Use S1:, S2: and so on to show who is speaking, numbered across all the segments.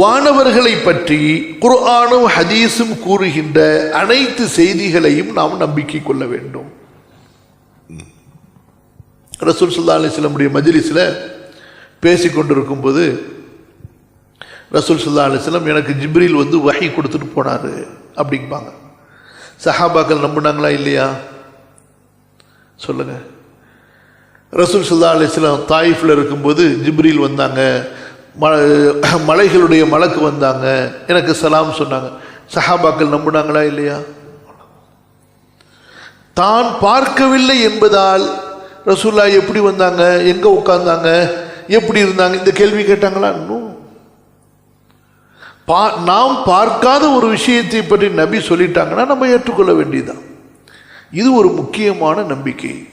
S1: வானவர்களை பற்றி குர்ஆனும் ஹதீஸும் கூறுகின்ற அனைத்து செய்திகளையும் நாம் நம்பிக்கை கொள்ள வேண்டும். ரசூல் சுல்லா அலிஸ்லமுடைய மஜ்லிஸில் பேசி கொண்டிருக்கும் போது ரசூல் சுல்லா அலிஸ்லம் எனக்கு ஜிப்ரில் வந்து வகை கொடுத்துட்டு போனார் அப்படிம்பாங்க. சஹாபாக்கள் நம்பினாங்களா இல்லையா? சொல்லுங்கள் ரசூல் சுல்லா அலிஸ்லாம் தாயிஃபில் இருக்கும்போது ஜிப்ரில் வந்தாங்க. ம மலைகளுடைய மலக்கு வந்தாங்க. எனக்கு சலாம் சொன்னாங்க. சஹாபாக்கள் நம்பினாங்களா இல்லையா? தான் பார்க்கவில்லை என்பதால் ரசூல்லா எப்படி வந்தாங்க? எங்க உட்கார்ந்தாங்க? எப்படி இருந்தாங்க? இந்த கேள்வி கேட்டாங்களா? இன்னும் பா நாம் பார்க்காத ஒரு விஷயத்தை பற்றி நபி சொல்லிட்டாங்கன்னா நம்ம ஏற்றுக்கொள்ள வேண்டியதுதான். இது ஒரு முக்கியமான நம்பிக்கை.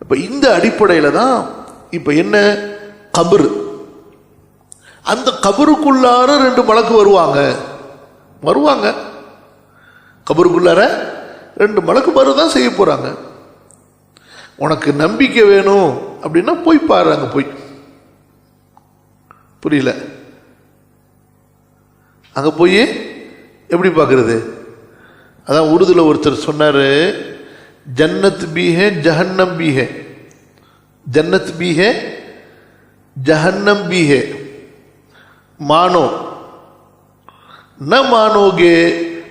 S1: இப்போ இந்த அடிப்படையில் தான் இப்போ என்ன? கபர். அந்த கபருக்குள்ளார ரெண்டு மலக்கு வருவாங்க. வருவாங்க. கபருக்குள்ளார ரெண்டு மலக்கு மறு தான் செய்ய போகிறாங்க உனக்கு நம்பிக்கை வேணும் அப்படின்னா போய் பாரு போய். புரியல. அங்கே போய் எப்படி பார்க்குறது அதான் உருதுல ஒருத்தர் சொன்னார் ஜன்னத் பீஹே ஜஹன்னம் பீஹே. ஜன்னத் பீஹே ஜஹன்னம் பீஹே. मानो न मानोगे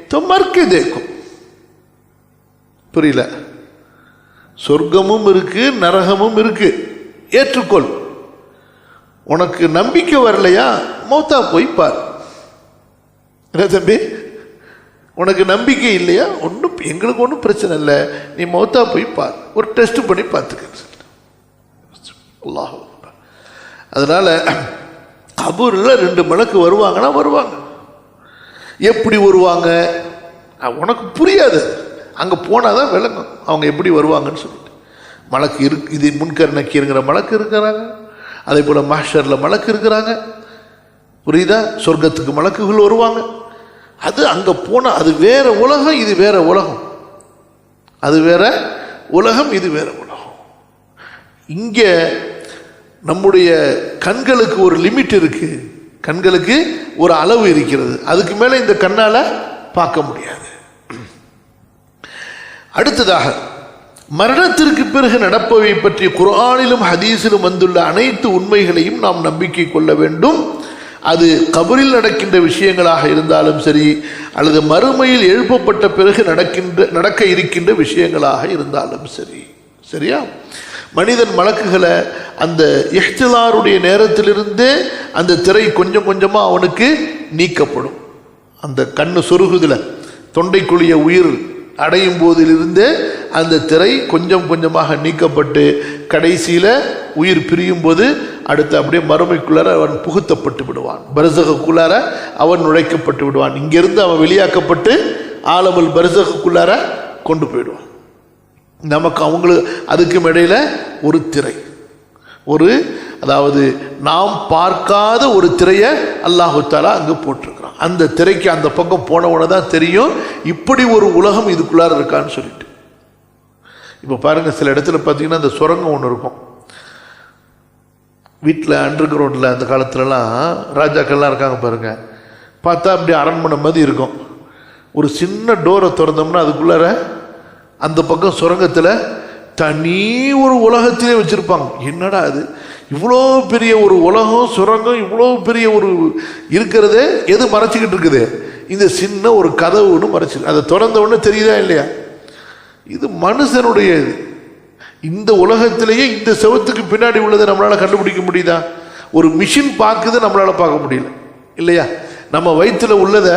S1: तो मर के देखो புரியல சொர்க்கமும் இருக்கு நரகமும் இருக்கு ஏற்றுக்கொள் உனக்கு நம்பிக்கை வரலையா மௌத்தா போய் பார் என்ன தம்பி உனக்கு நம்பிக்கை இல்லையா ஒன்றும் எங்களுக்கு ஒன்றும் பிரச்சனை இல்லை நீ மௌத்தா போய் பார் ஒரு டெஸ்ட் பண்ணி பார்த்துக்க அல்லாஹ் அதனால கபூரில் ரெண்டு மலக்கு வருவாங்கன்னா வருவாங்க. எப்படி வருவாங்க? உனக்கு புரியாது. அங்கே போனால் தான் விளங்கும். அவங்க எப்படி வருவாங்கன்னு சொல்லிட்டு. மலக்கு இரு இது முன்கர் நக்கீருங்கிற மலக்கு இருக்கிறாங்க. அதே போல் மாஸ்டரில் மலக்கு இருக்கிறாங்க. புரியுதா? சொர்க்கத்துக்கு மலக்குகள் வருவாங்க. அது அங்கே போனால் அது வேற உலகம் இது வேற உலகம். அது வேற உலகம் இது வேற உலகம். இங்கே நம்முடைய கண்களுக்கு ஒரு லிமிட் இருக்கு. கண்களுக்கு ஒரு அளவு இருக்கிறது. அதுக்கு மேலே இந்த கண்ணால் பார்க்க முடியாது. அடுத்ததாக மரணத்திற்கு பிறகு நடப்பவை பற்றி குரானிலும் ஹதீஸிலும் வந்துள்ள அனைத்து உண்மைகளையும் நாம் நம்பிக்கை கொள்ள வேண்டும். அது கபரில் நடக்கின்ற விஷயங்களாக இருந்தாலும் சரி அல்லது மறுமையில் எழுப்பப்பட்ட பிறகு நடக்கின்ற நடக்க இருக்கின்ற விஷயங்களாக இருந்தாலும் சரி. சரியா? மனிதன் மலக்குகளை அந்த இஹ்திலாருடைய நேரத்திலிருந்தே அந்த திரை கொஞ்சம் கொஞ்சமாக அவனுக்கு நீக்கப்படும். அந்த கண்ணு சொருகுதில் தொண்டைக்குழிய உயிர் அடையும் போதிலிருந்தே அந்த திரை கொஞ்சம் கொஞ்சமாக நீக்கப்பட்டு கடைசியில் உயிர் பிரியும் போது அடுத்து அப்படியே மறுமைக்குள்ளார அவன் புகுத்தப்பட்டு விடுவான். பரிசகக்குள்ளார அவன் நுழைக்கப்பட்டு விடுவான். இங்கிருந்து அவன் வெளியாக்கப்பட்டு ஆலமல் பரிசகக்குள்ளார கொண்டு போயிடுவான். நமக்கு அவங்களுக்கு அதுக்கும் இடையில ஒரு திரை. ஒரு அதாவது நாம் பார்க்காத ஒரு திரையை அல்லாஹு தாலா அங்கே போட்டிருக்கிறான். அந்த திரைக்கு அந்த பக்கம் போனவன தான் தெரியும் இப்படி ஒரு உலகம் இதுக்குள்ளார இருக்கான்னு சொல்லிட்டு. இப்போ பாருங்கள் சில இடத்துல பார்த்தீங்கன்னா அந்த சுரங்கம் ஒன்று இருக்கும். வீட்டில் அண்டர் கிரவுண்டில் அந்த காலத்துலலாம் ராஜாக்கள்லாம் இருக்காங்க பாருங்கள் பார்த்தா அப்படி அரண்மனை மாதிரி இருக்கும். ஒரு சின்ன டோரை திறந்தோம்னா அதுக்குள்ளார அந்த பக்கம் சுரங்கத்தில் தனி ஒரு உலகத்திலே வச்சுருப்பாங்க. என்னடா அது இவ்வளோ பெரிய ஒரு உலகம் சுரங்கம் இவ்வளோ பெரிய ஒரு இருக்கிறதே எது மறைச்சிக்கிட்டு இருக்குது? இந்த சின்ன ஒரு கதவு ஒன்று மறைச்சி அதை திறந்த உடனே தெரியுதா இல்லையா? இது மனுஷனுடைய இது. இந்த உலகத்திலேயே இந்த செவத்துக்கு பின்னாடி உள்ளதை நம்மளால் கண்டுபிடிக்க முடியுதா? ஒரு மிஷின் பார்க்குது நம்மளால் பார்க்க முடியல. இல்லையா? நம்ம வயிற்றில் உள்ளதை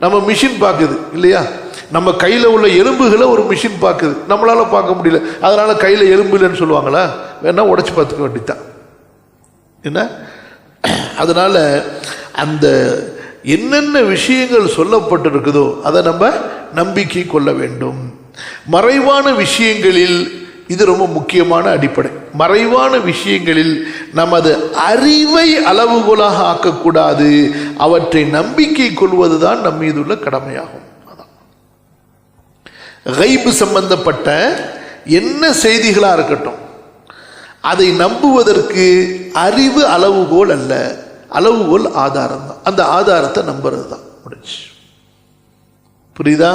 S1: நம்ம மிஷின் பார்க்குது. இல்லையா? நம்ம கையில் உள்ள எலும்புகளை ஒரு மிஷின் பார்க்குது. நம்மளால் பார்க்க முடியல. அதனால் கையில் எலும்பு இல்லைன்னு சொல்லுவாங்களா? வேணால் உடச்சி பார்த்துக்க வேண்டித்தான் என்ன? அதனால் அந்த என்னென்ன விஷயங்கள் சொல்லப்பட்டிருக்குதோ அதை நம்ம நம்பிக்கை கொள்ள வேண்டும். மறைவான விஷயங்களில் இது ரொம்ப முக்கியமான அடிப்படை. மறைவான விஷயங்களில் நமது அறிவை அளவுகோலாக ஆக்கக்கூடாது. அவற்றை நம்பிக்கை கொள்வதுதான் நம் மீது உள்ள கடமையாகும். கைபு சம்பந்தப்பட்ட என்ன செய்திகளாக இருக்கட்டும் அதை நம்புவதற்கு அறிவு அளவுகோல் அல்ல அளவுகோல் ஆதாரம் தான் அந்த ஆதாரத்தை நம்புறது தான் முடிஞ்சு. புரியுதா?